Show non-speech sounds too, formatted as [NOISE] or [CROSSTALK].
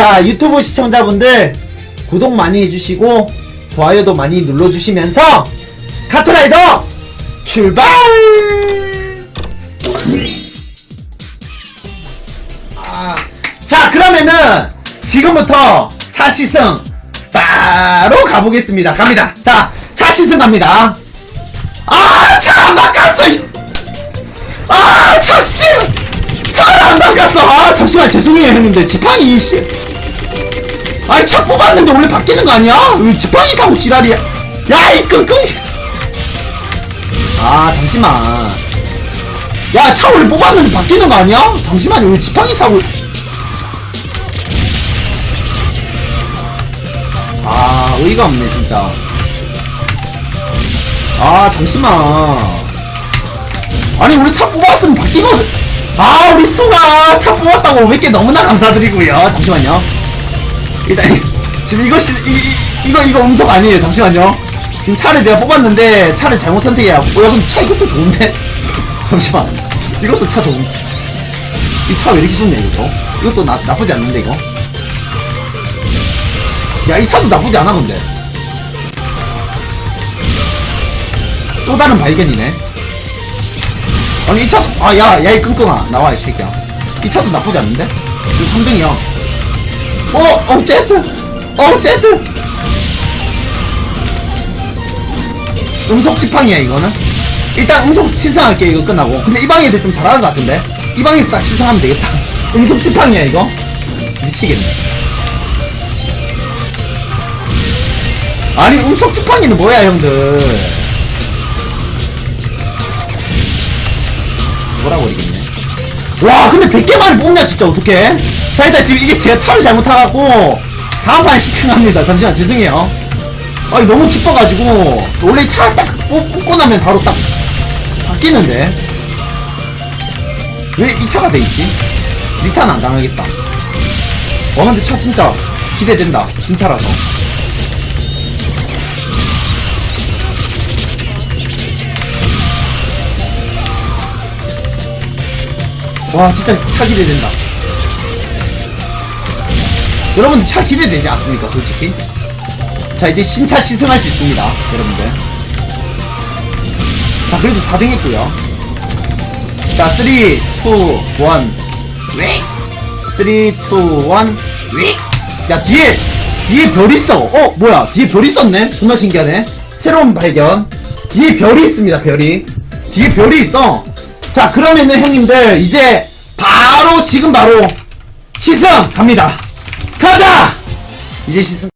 자, 유튜브 시청자분들 구독 많이 해주시고 좋아요도 많이 눌러주시면서 카트라이더 출발! 아, 자, 그러면은 지금부터 차 시승 바로 가보겠습니다. 갑니다. 자, 차 시승 갑니다. 아, 차안 바꿨어! 이- 아, 차 씨! 차를 안 바꿨어! 아, 잠시만, 죄송해요, 형님들. 지팡이, 씨. 아이, 차 뽑았는데 원래 바뀌는 거 아니야? 왜 지팡이 타고 지랄이야? 야, 이 끙끙! 아, 잠시만. 야, 차 원래 뽑았는데 바뀌는 거 아니야? 잠시만요, 왜 지팡이 타고. 아, 의의가 없네, 진짜. 아, 잠시만. 아니, 우리 차 뽑았으면 바뀌거든. 아, 우리 수가 차 뽑았다고 500개 너무나 감사드리고요. 잠시만요. 일단, 지금 시, 이, 이, 이거, 이거 음속 아니에요. 잠시만요. 지금 차를 제가 뽑았는데, 차를 잘못 선택해야. 어, 야, 그럼 차 이것도 좋은데? [LAUGHS] 잠시만. 이것도 차 좋은. 이 차 왜 이렇게 좋네, 이것도? 이것도 나, 나쁘지 않는데, 이거? 야, 이 차도 나쁘지 않아, 근데. 또 다른 발견이네. 아니, 이 차도, 아, 야, 야, 이 끙끙아. 나와, 이 새끼야. 이 차도 나쁘지 않는데? 이거 3등이야. 어, 어, 제트! 어, 제트! 음속 지팡이야, 이거는. 일단 음속 시승할게, 이거 끝나고. 근데 이 방에 애들 좀 잘하는 것 같은데? 이 방에서 딱 시승하면 되겠다. [LAUGHS] 음속 지팡이야, 이거. 미치겠네. 아니 음속 지팡이는 뭐야 형들 뭐라고 그러겠네 와 근데 100개만을 뽑냐 진짜 어떡해? 자 일단 지금 이게 제가 차를 잘못 타갖고 다음 판에 시승합니다. 잠시만 죄송해요. 아니 너무 기뻐가지고 원래 차딱 뽑고 나면 바로 딱 바뀌는데. 왜 이 차가 돼있지? 리타는 안 당하겠다. 와 근데 차 진짜 기대된다. 신차라서 와 진짜 차 기대된다. 여러분들 차 기대되지 않습니까 솔직히? 자 이제 신차 시승할 수 있습니다 여러분들. 자 그래도 4등 했고요. 자 3, 2, 1 왜? 3, 2, 1 왜? 야 뒤에 뒤에 별 있어. 어 뭐야? 뒤에 별 있었네? 정말 신기하네. 새로운 발견. 뒤에 별이 있습니다 별이. 뒤에 별이 있어 자 그러면은 형님들 이제 바로 지금 바로 시승 갑니다. 가자! 이제 시승